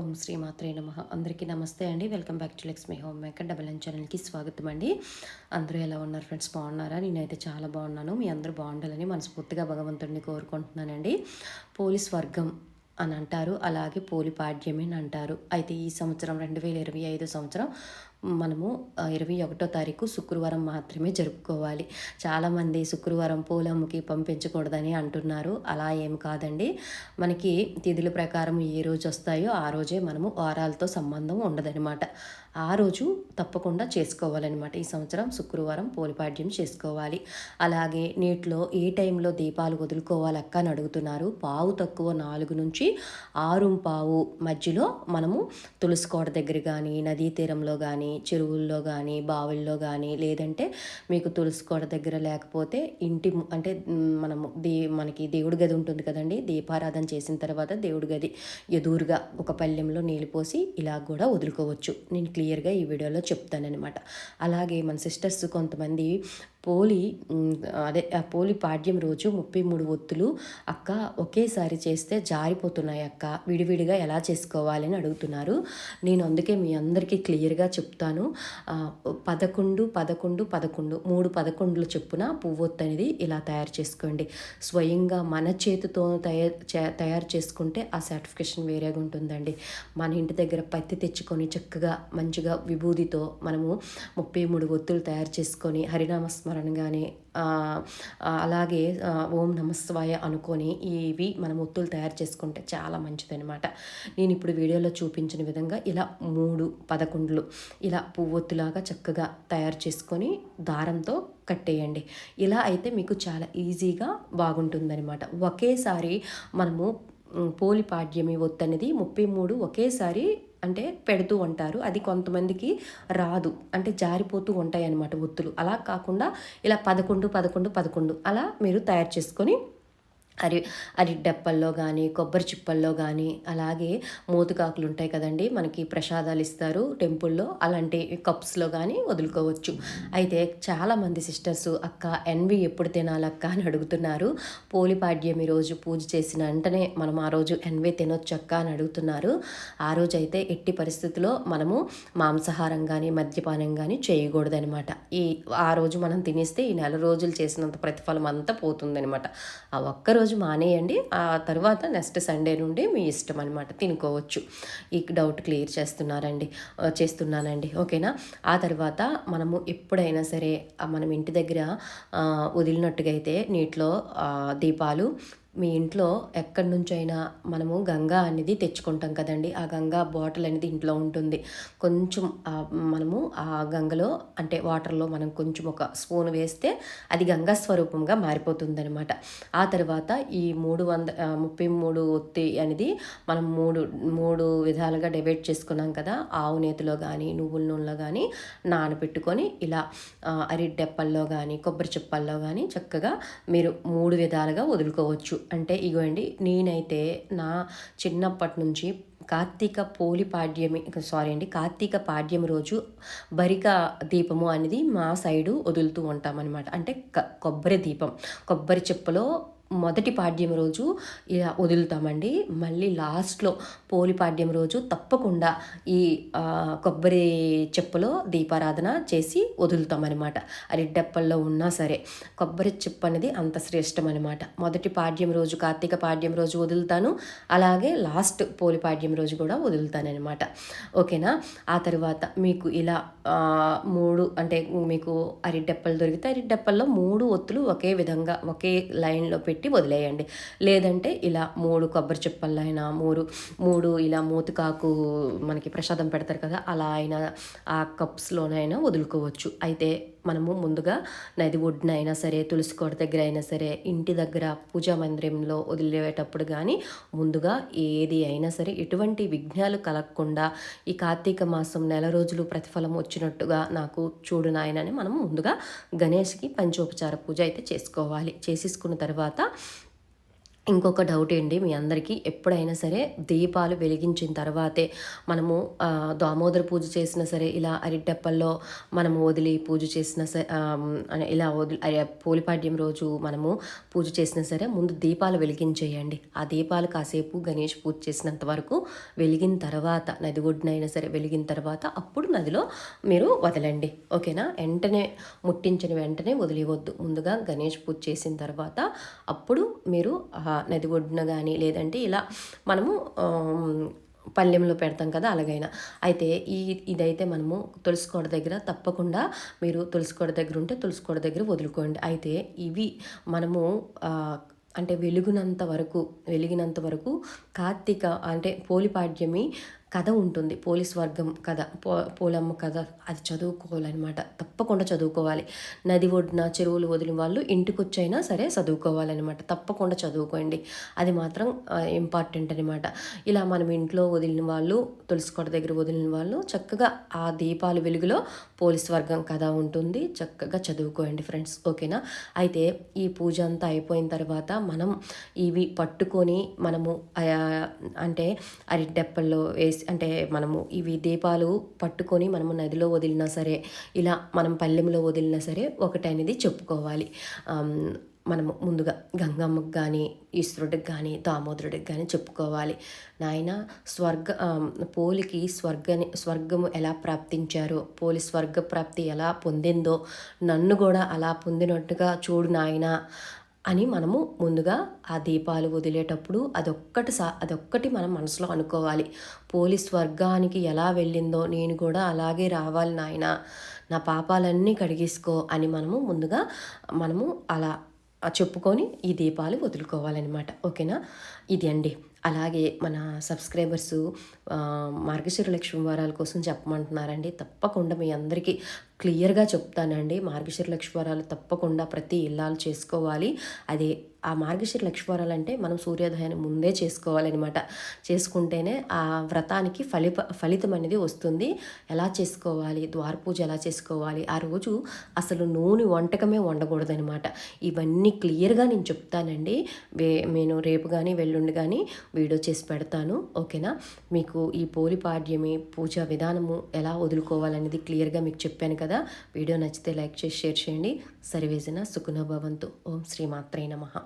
ఓం శ్రీమాత్రే నమ. అందరికీ నమస్తే అండి. Welcome back to Lakshmi home maker. Double N ఛానల్కి స్వాగతం అండి. అందరూ ఎలా ఉన్నారు ఫ్రెండ్స్? బాగున్నారా? నేనైతే చాలా బాగున్నాను. మీ అందరూ బాగుండాలని మనస్ఫూర్తిగా భగవంతుడిని కోరుకుంటున్నానండి. పోలీస్ వర్గం అని అంటారు. అలాగే పోలిపాడ్యమి అని అంటారు. అయితే ఈ సంవత్సరం రెండు వేల ఇరవై ఐదు సంవత్సరం మనము ఇరవై ఒకటో తారీఖు శుక్రవారం మాత్రమే జరుపుకోవాలి. చాలామంది శుక్రవారం పూలమ్మకి పంపించకూడదని అంటున్నారు. అలా ఏం కాదండి. మనకి తిథుల ప్రకారం ఏ రోజు వస్తాయో ఆ రోజే మనము వారాలతో సంబంధం ఉండదనమాట ఆ రోజు తప్పకుండా చేసుకోవాలన్నమాట. ఈ సంవత్సరం శుక్రవారం పోలిపాడ్యం చేసుకోవాలి. అలాగే నీటిలో ఏ టైంలో దీపాలు వదులుకోవాలి అక్క అని అడుగుతున్నారు. పావు తక్కువ నాలుగు నుంచి ఆరు పావు మధ్యలో మనము తులసి కోట దగ్గర కానీ నదీ తీరంలో కానీ చెరువుల్లో కానీ బావుల్లో కానీ లేదంటే మీకు తులసికోట దగ్గర లేకపోతే ఇంటి అంటే మనము దే మనకి దేవుడి గది ఉంటుంది కదండి. దీపారాధన చేసిన తర్వాత దేవుడి గది ఎదురుగా ఒక పల్లెంలో నీళ్ళు పోసి ఇలా కూడా వదులుకోవచ్చు. నేను క్లియర్గా ఈ వీడియోలో చెప్తానన్నమాట. అలాగే మన సిస్టర్స్ కొంతమంది పోలి అదే ఆ పోలి పాడ్యం రోజు ముప్పై మూడు ఒత్తులు అక్క ఒకేసారి చేస్తే జారిపోతున్నాయి అక్క విడివిడిగా ఎలా చేసుకోవాలి అని అడుగుతున్నారు. నేను అందుకే మీ అందరికీ క్లియర్గా చెప్తాను. పదకొండు పదకొండు పదకొండు మూడు పదకొండులు చెప్పున పువ్వొత్తు అనేది ఇలా తయారు చేసుకోండి. స్వయంగా మన చేతితో తయారు చే- తయారు చేసుకుంటే ఆ సర్టిఫికేషన్ వేరేగా ఉంటుందండి. మన ఇంటి దగ్గర పత్తి తెచ్చుకొని చక్కగా మంచిగా విభూదితో మనము ముప్పై మూడు ఒత్తులు తయారు చేసుకొని హరినామ స్మరణ అనగానే అలాగే ఓం నమస్వాయ అనుకొని ఇవి మనం ఒత్తులు తయారు చేసుకుంటే చాలా మంచిదనమాట నేను ఇప్పుడు వీడియోలో చూపించిన విధంగా ఇలా మూడు పదకొండులు ఇలా పువ్వొత్తులాగా చక్కగా తయారు చేసుకొని దారంతో కట్టేయండి. ఇలా అయితే మీకు చాలా ఈజీగా బాగుంటుందన్నమాట. ఒకేసారి మనము పోలిపాడ్యమి ఒత్తు అనేది ముప్పై మూడు ఒకేసారి అంటే పెడుతూ ఉంటారు. అది కొంతమందికి రాదు. అంటే జారిపోతూ ఉంటాయి అన్నమాట ఒత్తులు. అలా కాకుండా ఇలా పదకొండు పదకొండు పదకొండు అలా మీరు తయారు చేసుకొని అరి అరిడెప్పల్లో కానీ కొబ్బరి చిప్పల్లో కానీ అలాగే మూతుకాకులు ఉంటాయి కదండి. మనకి ప్రసాదాలు ఇస్తారు టెంపుల్లో. అలాంటి కప్స్లో కానీ వదులుకోవచ్చు. అయితే చాలామంది సిస్టర్స్ అక్క ఎన్వి ఎప్పుడు తినాలక్క అని అడుగుతున్నారు. పోలిపాడ్యమి రోజు పూజ చేసిన వెంటనే మనం ఆ రోజు ఎన్వి తినొచ్చు అక్క అని అడుగుతున్నారు. ఆ రోజు అయితే ఎట్టి పరిస్థితుల్లో మనము మాంసాహారం కానీ మద్యపానం కానీ చేయకూడదనమాట. ఈ ఆ రోజు మనం తినేస్తే ఈ నెల రోజులు చేసినంత ప్రతిఫలం అంతా పోతుందనమాట. ఆ ఒక్కరోజు రోజు మానేయండి. ఆ తర్వాత నెక్స్ట్ సండే నుండి మీ ఇష్టం అనమాట తినుకోవచ్చు. ఈ డౌట్ క్లియర్ చేస్తున్నారండి. చేస్తున్నానండి. ఓకేనా? ఆ తర్వాత మనము ఎప్పుడైనా సరే మనం ఇంటి దగ్గర వదిలినట్టుగా అయితే నీటిలో దీపాలు మీ ఇంట్లో ఎక్కడి నుంచైనా మనము గంగా అనేది తెచ్చుకుంటాం కదండి. ఆ గంగా బాటిల్ అనేది ఇంట్లో ఉంటుంది. కొంచెం మనము ఆ గంగలో అంటే వాటర్లో మనం కొంచెం ఒక స్పూన్ వేస్తే అది గంగా స్వరూపంగా మారిపోతుందనమాట ఆ తర్వాత ఈ మూడు వంద ముప్పై మూడు ఒత్తి అనేది మనం మూడు మూడు విధాలుగా డివైడ్ చేసుకున్నాం కదా. ఆవు నేతిలో కానీ నువ్వుల నూనెలో కానీ నానబెట్టుకొని ఇలా అరిడెప్పల్లో కానీ కొబ్బరి చెప్పల్లో కానీ చక్కగా మీరు మూడు విధాలుగా వదులుకోవచ్చు. అంటే ఇగోండి నేనైతే నా చిన్నప్పటి నుంచి కార్తీక పోలి పాడ్యమి సారీ అండి కార్తీక పాడ్యమి రోజు బరిక దీపము అనేది మా సైడు వదులుతూ ఉంటామన్నమాట. అంటే కొబ్బరి దీపం కొబ్బరి చెప్పులో మొదటి పాడ్యం రోజు ఇలా వదులుతామండి. మళ్ళీ లాస్ట్లో పోలి పాడ్యం రోజు తప్పకుండా ఈ కొబ్బరి చెప్పులో దీపారాధన చేసి వదులుతామన్నమాట. అరిడ్డప్పల్లో ఉన్నా సరే కొబ్బరి చెప్పు అనేది అంత శ్రేష్టం అనమాట మొదటి పాడ్యం రోజు కార్తీక పాడ్యం రోజు వదులుతాను. అలాగే లాస్ట్ పోలి పాడ్యం రోజు కూడా వదులుతానమాట ఓకేనా? ఆ తర్వాత మీకు ఇలా మూడు అంటే మీకు అరిడెప్పలు దొరికితే అరిడెప్పల్లో మూడు ఒత్తులు ఒకే విధంగా ఒకే లైన్లో పెట్టి వదిలేయండి. లేదంటే ఇలా మూడు కొబ్బరి చెప్పల్లో అయినా మూడు మూడు ఇలా మూతికాకు మనకి ప్రసాదం పెడతారు కదా అలా అయినా ఆ కప్స్లోనైనా వదులుకోవచ్చు. అయితే మనము ముందుగా నది ఒడ్డున అయినా సరే తులసి కోట దగ్గర అయినా సరే ఇంటి దగ్గర పూజా మందిరంలో వదిలేటప్పుడు కానీ ముందుగా ఏది అయినా సరే ఎటువంటి విఘ్నాలు కలగకుండా ఈ కార్తీక మాసం నెల రోజులు ప్రతిఫలం వచ్చినట్టుగా నాకు చూడు నాయనని మనం ముందుగా గణేష్కి పంచోపచార పూజ అయితే చేసుకోవాలి. చేసేసుకున్న తర్వాత ఇంకొక డౌట్ ఏంటి? మీ అందరికీ ఎప్పుడైనా సరే దీపాలు వెలిగించిన తర్వాతే మనము దామోదర పూజ చేసినా సరే ఇలా అరిటెప్పల్లో మనము వదిలి పూజ చేసిన సరే ఇలా వదిలి పోలిపాడ్యం రోజు మనము పూజ చేసినా సరే ముందు దీపాలు వెలిగించేయండి. ఆ దీపాలు కాసేపు గణేష్ పూజ చేసినంత వరకు వెలిగిన తర్వాత నది ఒడ్డునైనా సరే వెలిగిన తర్వాత అప్పుడు నదిలో మీరు వదలండి. ఓకేనా? వెంటనే ముట్టించిన వెంటనే వదిలివద్దు ముందుగా గణేష్ పూజ చేసిన తర్వాత అప్పుడు మీరు నది ఒడ్డున కానీ లేదంటే ఇలా మనము పళ్ళెంలో పెడతాం కదా అలాగైనా. అయితే ఈ ఇదైతే మనము తులసికోట దగ్గర తప్పకుండా మీరు తులసికోట దగ్గర ఉంటే తులసికోట దగ్గర వదులుకోండి. అయితే ఇవి మనము అంటే వెలుగునంత వరకు వెలిగినంత వరకు కార్తీక అంటే పోలిపాడ్యమి కథ ఉంటుంది. పోలీస్ వర్గం కథ పో పోలమ్మ కథ అది చదువుకోవాలన్నమాట. తప్పకుండా చదువుకోవాలి. నది ఒడ్డున చెరువులు వదిలిన వాళ్ళు ఇంటికి వచ్చైనా సరే చదువుకోవాలన్నమాట. తప్పకుండా చదువుకోండి. అది మాత్రం ఇంపార్టెంట్ అనమాట ఇలా మనం ఇంట్లో వదిలిన వాళ్ళు తులసికోట దగ్గర వదిలిన వాళ్ళు చక్కగా ఆ దీపాల వెలుగులో పోలీస్ వర్గం కథ ఉంటుంది. చక్కగా చదువుకోండి ఫ్రెండ్స్ ఓకేనా? అయితే ఈ పూజ అంతా అయిపోయిన తర్వాత మనం ఇవి పట్టుకొని మనము అంటే అరిటెప్పల్లో వేసి అంటే మనము ఇవి దీపాలు పట్టుకొని మనము నదిలో వదిలినా సరే ఇలా మనం పల్లెంలో వదిలినా సరే ఒకటి అనేది చెప్పుకోవాలి. మనము ముందుగా గంగమ్మకు కానీ ఈశ్వరుడికి కానీ దామోదరుడికి కానీ చెప్పుకోవాలి. నాయన స్వర్గ పోలికి స్వర్గని స్వర్గము ఎలా ప్రాప్తించారో పోలి స్వర్గ ప్రాప్తి ఎలా పొందిందో నన్ను కూడా అలా పొందినట్టుగా చూడు నాయన. అని మనము ముందుగా ఆ దీపాలు వదిలేటప్పుడు అదొక్కటి సా అదొక్కటి మనం మనసులో అనుకోవాలి. పోలీస్ వర్గానికి ఎలా వెళ్ళిందో నేను కూడా అలాగే రావాలి నాయన నా పాపాలన్నీ కడిగేసుకో అని మనము ముందుగా మనము అలా చెప్పుకొని ఈ దీపాలు వదులుకోవాలన్నమాట. ఓకేనా? ఇది అండి. అలాగే మన సబ్స్క్రైబర్స్ మార్గశిర లక్ష్మి వారాల కోసం చెప్పమంటున్నారండి. తప్పకుండా మీ అందరికీ క్లియర్గా చెప్తానండి. మార్గశిర లక్ష్మివరాలు తప్పకుండా ప్రతి ఇల్లాలు చేసుకోవాలి. అదే ఆ మార్గశిర లక్ష్మీవారాలు అంటే మనం సూర్యోదయాన్ని ముందే చేసుకోవాలన్నమాట. చేసుకుంటేనే ఆ వ్రతానికి ఫలిత ఫలితం అనేది వస్తుంది. ఎలా చేసుకోవాలి? ద్వార పూజ ఎలా చేసుకోవాలి? ఆ రోజు అసలు నూనె వంటకమే వండకూడదనమాట ఇవన్నీ క్లియర్గా నేను చెప్తానండి. వే నేను రేపు కానీ వెల్లుండి కానీ వీడియో చేసి పెడతాను. ఓకేనా? మీకు ఈ పోలిపాడ్యమి పూజా విధానము ఎలా వదులుకోవాలనేది క్లియర్గా మీకు చెప్పాను కదా. వీడియో నచ్చితే లైక్ చేసి షేర్ చేయండి. సర్వేజన సుఖన భవంతు. ఓం శ్రీ మాత్రే నమః.